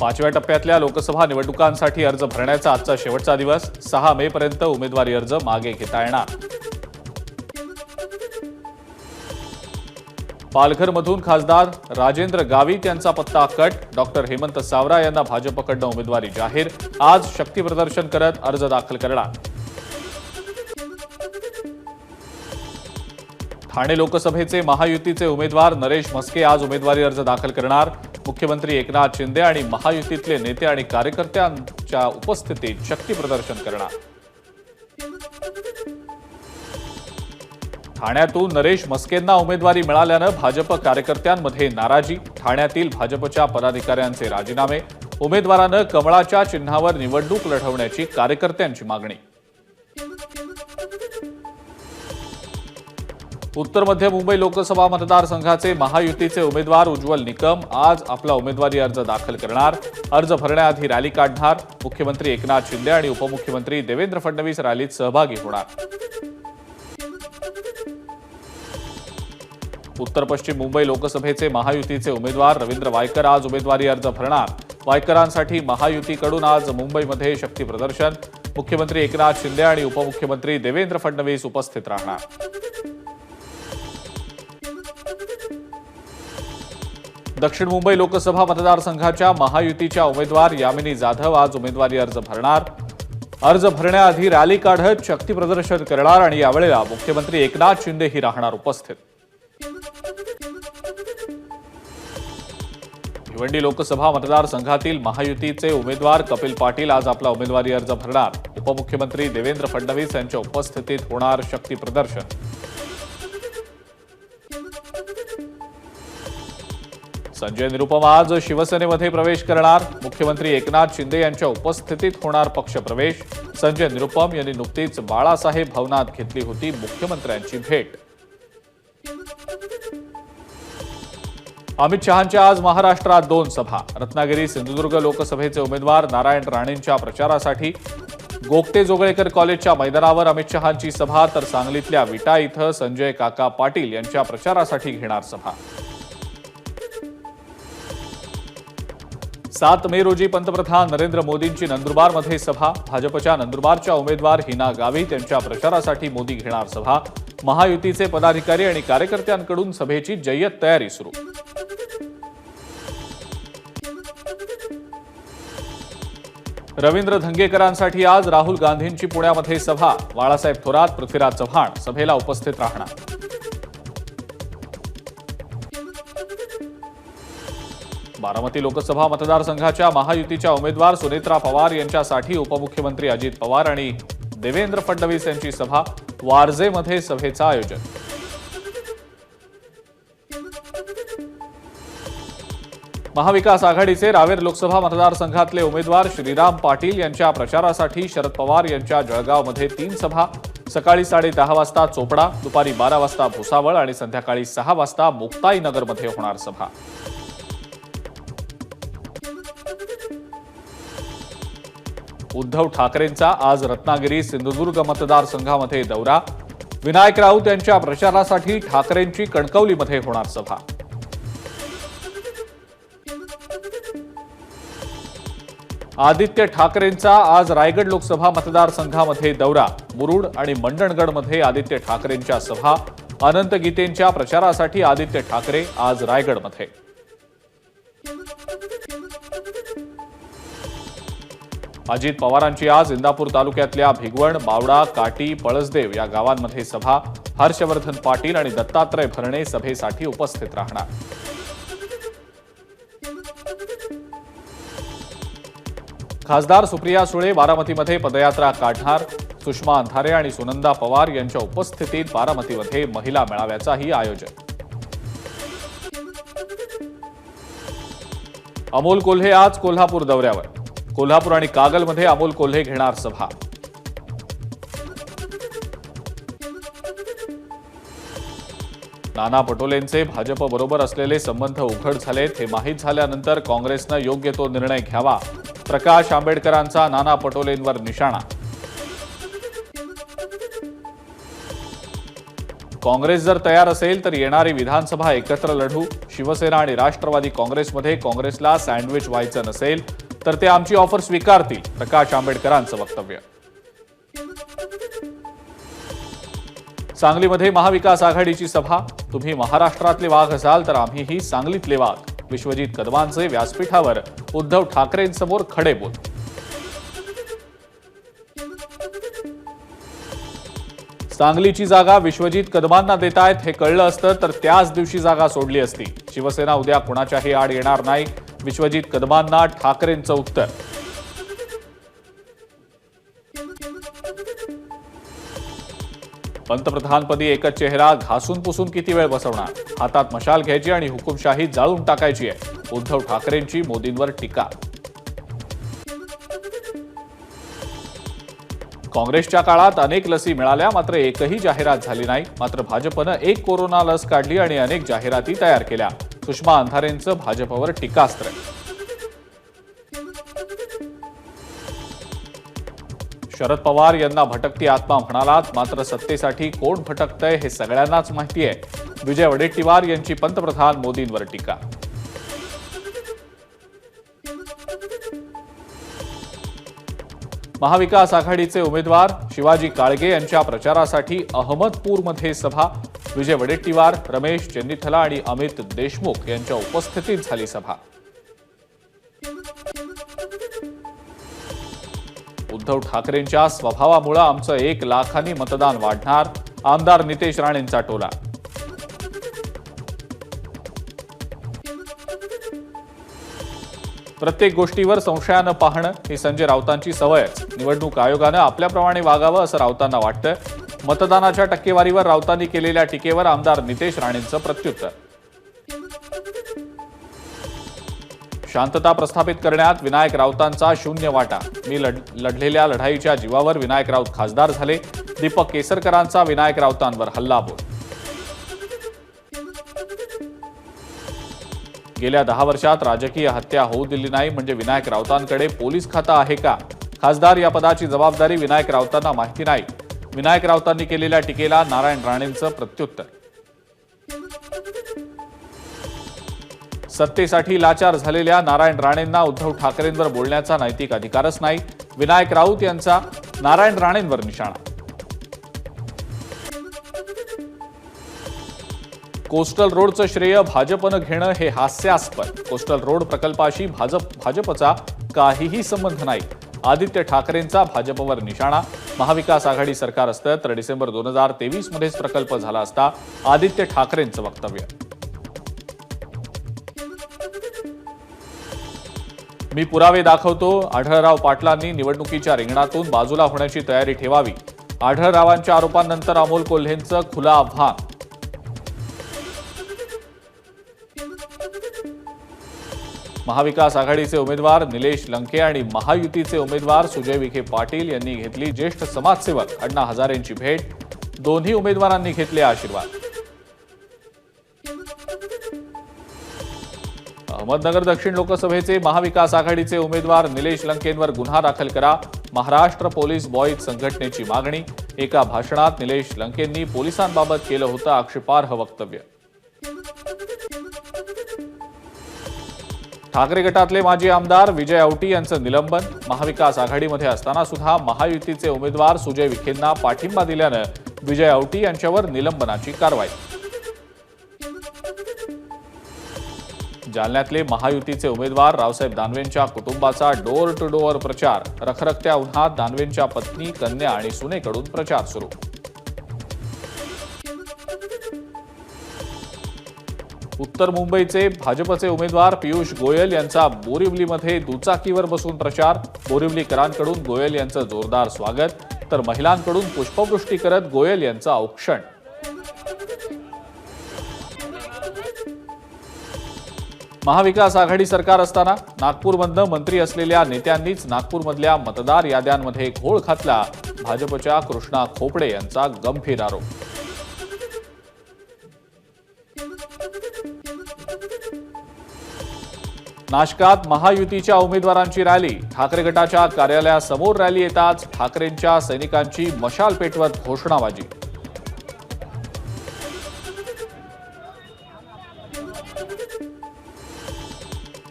पाचव्या टप्प्यातल्या लोकसभा निवडणुकांसाठी अर्ज भरण्याचा आजचा शेवटचा दिवस. सहा मे पर्यंत उमेदवारी अर्ज मागे घेता येणार. पालघरमधून खासदार राजेंद्र गावित यांचा पत्ता कट. डॉक्टर हेमंत सावरा यांना भाजपकडनं उमेदवारी जाहीर. आज शक्ती प्रदर्शन करत अर्ज दाखल करणार. ठाणे लोकसभेचे महायुतीचे उमेदवार नरेश म्हस्के आज उमेदवारी अर्ज दाखल करणार. मुख्यमंत्री एकनाथ शिंदे आणि महायुतीतले नेते आणि कार्यकर्त्यांच्या उपस्थितीत शक्ती प्रदर्शन करणार. ठाण्यातून नरेश मस्केंना उमेदवारी मिळाल्यानं भाजप कार्यकर्त्यांमध्ये नाराजी. ठाण्यातील भाजपच्या पदाधिकाऱ्यांचे राजीनामे. उमेदवारानं कमळाच्या चिन्हावर निवडणूक लढवण्याची कार्यकर्त्यांची मागणी. उत्तर मध्य मुंबई लोकसभा मतदारसंघाचे महायुतीचे उमेदवार उज्ज्वल निकम आज आपला उमेदवारी अर्ज दाखल करणार. अर्ज भरण्याआधी रॅली काढणार. मुख्यमंत्री एकनाथ शिंदे आणि उपमुख्यमंत्री देवेंद्र फडणवीस रॅलीत सहभागी होणार. उत्तर पश्चिम मुंबई लोकसभेचे महायुतीचे उमेदवार रवींद्र वायकर आज उमेदवारी अर्ज भरणार. वायकरांसाठी महायुतीकडून आज मुंबईमध्ये शक्ती प्रदर्शन. मुख्यमंत्री एकनाथ शिंदे आणि उपमुख्यमंत्री देवेंद्र फडणवीस उपस्थित राहणार. दक्षिण मुंबई लोकसभा मतदारसंघाच्या महायुतीच्या उमेदवार यामिनी जाधव आज उमेदवारी अर्ज भरणार. अर्ज भरण्याआधी रॅली काढत शक्ती प्रदर्शन करणार आणि यावेळेला मुख्यमंत्री एकनाथ शिंदेही राहणार उपस्थित. भिवंडी लोकसभा मतदारसंघातील महायुतीचे उमेदवार कपिल पाटील आज आपला उमेदवारी अर्ज भरणार. उपमुख्यमंत्री देवेंद्र फडणवीस यांच्या उपस्थितीत होणार शक्ती प्रदर्शन. संजय निरुपम आज शिवसेनेमध्ये प्रवेश करणार. मुख्यमंत्री एकनाथ शिंदे यांच्या उपस्थितीत होणार पक्षप्रवेश. संजय निरुपम यांनी नुकतीच बाळासाहेब भवनात घेतली होती मुख्यमंत्र्यांची भेट. अमित शहांच्या आज महाराष्ट्रात दोन सभा. रत्नागिरी सिंधुदुर्ग लोकसभेचे उमेदवार नारायण राणेंच्या प्रचारासाठी. गोगटे जोगळेकर कॉलेजच्या मैदानावर अमित शहांची सभा तर सांगलीतल्या विटा इथं संजय काका पाटील यांच्या प्रचारासाठी घेणार सभा. सात मे रोजी पंतप्रधान नरेंद्र मोदींची नंदुरबारमध्ये सभा. भाजपच्या नंदुरबारच्या उमेदवार हिना गावी त्यांच्या प्रचारासाठी मोदी घेणार सभा. महायुतीचे पदाधिकारी आणि कार्यकर्त्यांकडून सभेची जय्यत तयारी सुरू. रवींद्र धंगेकरांसाठी आज राहुल गांधींची पुण्यामध्ये सभा. बाळासाहेब थोरात पृथ्वीराज चव्हाण सभेला उपस्थित राहणार. बारामती लोकसभा मतदारसंघाच्या महायुतीच्या उमेदवार सुनेत्रा पवार यांच्यासाठी उपमुख्यमंत्री अजित पवार आणि देवेंद्र फडणवीस यांची सभा वारजेमध्ये सभेचं आयोजन. महाविकास आघाडीचे रावेर लोकसभा मतदारसंघातले उमेदवार श्रीराम पाटील यांच्या प्रचारासाठी शरद पवार यांच्या जळगावमध्ये तीन सभा. सकाळी साडे दहा वाजता चोपडा दुपारी बारा वाजता भुसावळ आणि संध्याकाळी सहा वाजता मुक्ताईनगरमध्ये होणार सभा. उद्धव ठाकरेंचा आज रत्नागिरी सिंधुदुर्ग मतदारसंघामध्ये दौरा. विनायक राऊत यांच्या प्रचारासाठी ठाकरेंची कणकवलीमध्ये होणार सभा. आदित्य ठाकरेंचा आज रायगड लोकसभा मतदारसंघामध्ये दौरा. मुरुड आणि मंडणगडमध्ये आदित्य ठाकरेंच्या सभा. अनंत गीतेंच्या प्रचारासाठी आदित्य ठाकरे आज रायगडमध्ये. अजित पवारांची आज इंदापूर तालुक्यातल्या भिगवण बावडा काटी पळसदेव या गावांमध्ये सभा. हर्षवर्धन पाटील आणि दत्तात्रय भरणे सभेसाठी उपस्थित राहणार. खासदार सुप्रिया सुळे बारामतीमध्ये पदयात्रा काढणार. सुषमा अंधारे आणि सुनंदा पवार यांच्या उपस्थितीत बारामतीमध्ये महिला मेळाव्याचाही आयोजन. अमोल कोल्हे आज कोल्हापूर दौऱ्यावर. कोल्हापूर आणि कागलमध्ये अमोल कोल्हे घेणार सभा. नाना पटोलेंचे भाजपबरोबर असलेले संबंध उघड झालेत हे माहीत झाल्यानंतर काँग्रेसनं योग्य तो निर्णय घ्यावा. प्रकाश आंबेडकरांचा नाना पटोलेंवर निशाणा. काँग्रेस जर तयार असेल तर येणारी विधानसभा एकत्र लढू. शिवसेना आणि राष्ट्रवादी काँग्रेसमध्ये काँग्रेसला सँडविच व्हायचं नसेल तर ते आमची ऑफर स्वीकारतील प्रकाश आंबेडकरांचं वक्तव्य. सांगलीमध्ये महाविकास आघाडीची सभा. तुम्ही महाराष्ट्रातले वाघ असाल तर आम्हीही सांगलीतले वाघ. विश्वजित कदमांचे व्यासपीठावर उद्धव ठाकरेंसमोर खडे बोल. सांगलीची जागा विश्वजित कदमांना देतायत हे कळलं असतं तर त्याच दिवशी जागा सोडली असती. शिवसेना उद्या कुणाच्याही आड येणार नाही. विश्वजित कदमांना ठाकरेंचं उत्तर. पंतप्रधानपदी एकच चेहरा घासून पुसून किती वेळ बसवणार? हातात मशाल घ्यायची आणि हुकुमशाही जाळून टाकायची आहे. उद्धव ठाकरेंची मोदींवर टीका. काँग्रेसच्या काळात अनेक लसी मिळाल्या मात्र एकही जाहिरात झाली नाही. मात्र भाजपनं एक कोरोना लस काढली आणि अनेक जाहिराती तयार केल्या. सुषमा अंधारेंचं भाजपवर टीकास्त्र शरद पवार यांना भटकती आत्मा म्हणालात मात्र सत्तेसाठी कोण भटकतंय हे सगळ्यांनाच माहिती आहे. विजय वडेट्टीवार यांची पंतप्रधान मोदींवर टीका. महाविकास आघाडीचे उमेदवार शिवाजी काळगे यांच्या प्रचारासाठी अहमदपूरमध्ये सभा विजय वडेट्टीवार रमेश चेन्नीथला आणि अमित देशमुख यांच्या उपस्थितीत झाली सभा. उद्धव ठाकरेंच्या स्वभावामुळे आमचं एक लाखांनी मतदान वाढणार आमदार नितेश राणेंचा टोला. प्रत्येक गोष्टीवर संशयानं पाहणं ही संजय राऊतांची सवयच निवडणूक आयोगानं आपल्याप्रमाणे वागावं असं राऊतांना वाटतं मतदानाच्या टक्केवारीवर राऊतांनी केलेल्या टीकेवर आमदार नितेश राणेंचं प्रत्युत्तर. शांतता प्रस्थापित करण्यात विनायक राऊतांचा शून्य वाटा. मी लढ लढलेल्या लढाईच्या जीवावर विनायक राऊत खासदार झाले. दीपक केसरकरांचा विनायक राऊतांवर हल्लाबोल. गेल्या दहा वर्षात राजकीय हत्या होऊ दिली नाही म्हणजे विनायक राऊतांकडे पोलीस खातं आहे का? खासदार या पदाची जबाबदारी विनायक राऊतांना माहिती नाही. विनायक राऊतांनी केलेल्या टीकेला नारायण राणेंचं प्रत्युत्तर. सत्तेसाठी लाचार झालेल्या नारायण राणेंना उद्धव ठाकरेंवर बोलण्याचा नैतिक अधिकारच नाही. विनायक राऊत यांचा नारायण राणेंवर निशाणा. कोस्टल रोडचं श्रेय भाजपनं घेणं हे हास्यास्पद. कोस्टल रोड प्रकल्पाशी भाजप भाजपचा काहीही संबंध नाही. आदित्य ठाकरेंचा भाजपवर निशाणा. महाविकास आघाडी सरकार असतं तर डिसेंबर दोन हजार तेवीसमध्येच प्रकल्प झाला असता आदित्य ठाकरेंचं वक्तव्य. मी पुरावे दाखवतो. आढळराव पाटलांनी निवडणुकीच्या रिंगणातून बाजूला होण्याची तयारी ठेवावी. आढळरावांच्या आरोपांनंतर अमोल कोल्हेंचं खुलं आव्हान. महाविकास आघाडीचे उमेदवार निलेश लंके आणि महायुतीचे उमेदवार सुजय विखे पाटील यांनी घेतली ज्येष्ठ समाजसेवक अण्णा हजारेंची भेट. दोन्ही उमेदवारांनी घेतले आशीर्वाद. अहमदनगर दक्षिण लोकसभेचे महाविकास आघाडीचे उमेदवार निलेश लंकेंवर गुन्हा दाखल करा. महाराष्ट्र पोलीस बॉईज संघटनेची मागणी. एका भाषणात निलेश लंकेंनी पोलिसांबाबत केलं होतं आक्षेपार्ह वक्तव्य. ठाकरे गटातले माजी आमदार विजय औटी यांचं निलंबन महाविकास आघाडीमध्ये असताना सुद्धा महायुतीचे उमेदवार सुजय विखेंना पाठिंबा दिल्यानं विजय औटी यांच्यावर निलंबनाची कारवाई. जालन्यातले महायुतीचे उमेदवार रावसाहेब दानवेंच्या कुटुंबाचा डोअर टू डोअर प्रचार रखरखत्या उन्हात दानवेंच्या पत्नी कन्या आणि सुनेकडून प्रचार सुरू. उत्तर मुंबईचे भाजपचे उमेदवार पियुष गोयल यांचा बोरिवलीमध्ये दुचाकीवर बसून प्रचार. बोरिवलीकरांकडून गोयल यांचं जोरदार स्वागत. तर महिलांकडून पुष्पवृष्टी करत गोयल यांचं औक्षण. महाविकास आघाडी सरकार असताना नागपूरमधनं मंत्री असलेल्या नेत्यांनीच नागपूरमधल्या मतदार याद्यांमध्ये घोळ घातला. भाजपच्या कृष्णा खोपडे यांचा गंभीर आरोप. नाशकात महायुतीच्या उमेदवारांची रॅली. ठाकरे गटाच्या कार्यालयासमोर रॅली येताच ठाकरेंच्या सैनिकांची मशाल पेटवत घोषणाबाजी.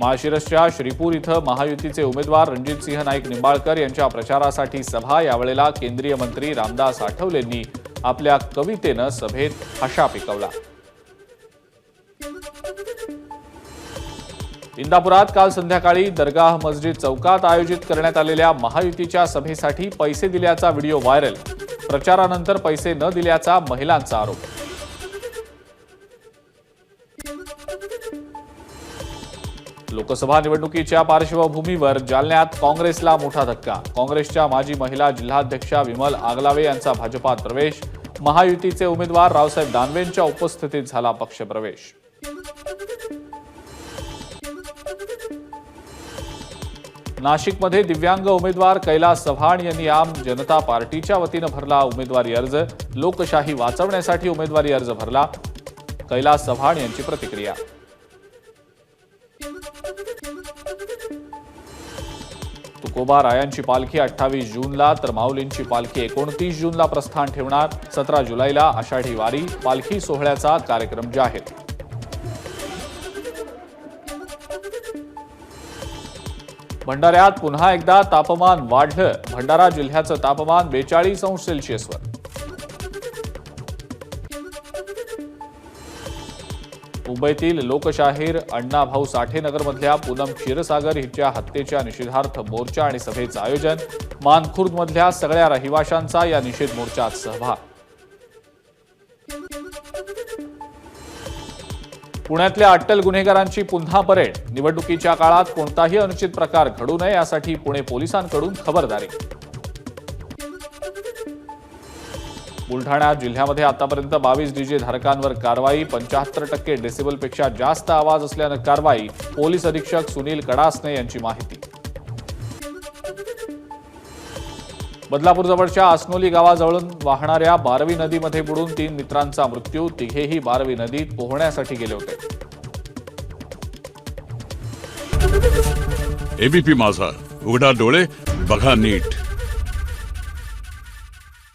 माळशिरसच्या श्रीपूर इथं महायुतीचे उमेदवार रणजितसिंह नाईक निंबाळकर यांच्या प्रचारासाठी सभा. यावेळेला केंद्रीय मंत्री रामदास आठवलेंनी आपल्या कवितेनं सभेत हशा पिकवला. इंदापुरात काल संध्याकाळी दरगाह मस्जिद चौकात आयोजित करण्यात आलेल्या महायुतीच्या सभेसाठी पैसे दिल्याचा व्हिडिओ व्हायरल. प्रचारानंतर पैसे न दिल्याचा महिलांचा आरोप. लोकसभा निवडणुकीच्या पार्श्वभूमीवर जालन्यात काँग्रेसला मोठा धक्का. काँग्रेसच्या माजी महिला जिल्हाध्यक्षा विमल आगलावे यांचा भाजपात प्रवेश. महायुतीचे उमेदवार रावसाहेब दानवेंच्या उपस्थितीत झाला पक्षप्रवेश. नाशिकमध्ये दिव्यांग उमेदवार कैलास चव्हाण यांनी आम जनता पार्टीच्या वतीनं भरला उमेदवारी अर्ज. लोकशाही वाचवण्यासाठी उमेदवारी अर्ज भरला. कैलास चव्हाण यांची प्रतिक्रिया. तुकोबा रायांची पालखी अठ्ठावीस जूनला तर माऊलींची पालखी एकोणतीस जूनला प्रस्थान ठेवणार. सतरा जुलैला आषाढी वारी पालखी सोहळ्याचा कार्यक्रम जाहीर भंडाऱ्यात पुन्हा एकदा तापमान वाढलं. भंडारा जिल्ह्याचं तापमान बेचाळीस अंश सेल्सिअसवर. मुंबईतील लोकशाहीर अण्णाभाऊ साठे नगरमधल्या पूनम क्षीरसागर हिच्या हत्येच्या निषेधार्थ मोर्चा आणि सभेचं आयोजन मानखुर्दमधल्या सगळ्या रहिवाशांचा या निषेध मोर्चात सहभाग. पुण्यातल्या अट्टल गुन्हेगारांची पुन्हा परेड. निवडणुकीच्या काळात कोणताही अनुचित प्रकार घडू नये यासाठी पुणे पोलिसांकडून खबरदारी. बुलढाणा जिल्ह्यामध्ये आतापर्यंत बावीस डीजे धारकांवर कारवाई पंच्याहत्तर टक्के डेसिबलपेक्षा जास्त आवाज असल्यानं कारवाई पोलीस अधीक्षक सुनील कडासने यांची माहिती. बदलापूरजवळच्या आसनोली गावाजवळून वाहणाऱ्या बारवी नदीमध्ये बुडून तीन मित्रांचा मृत्यू. तिघेही बारवी नदीत पोहण्यासाठी गेले होते. एबीपी माझा. उघडा डोळे बघा नीट.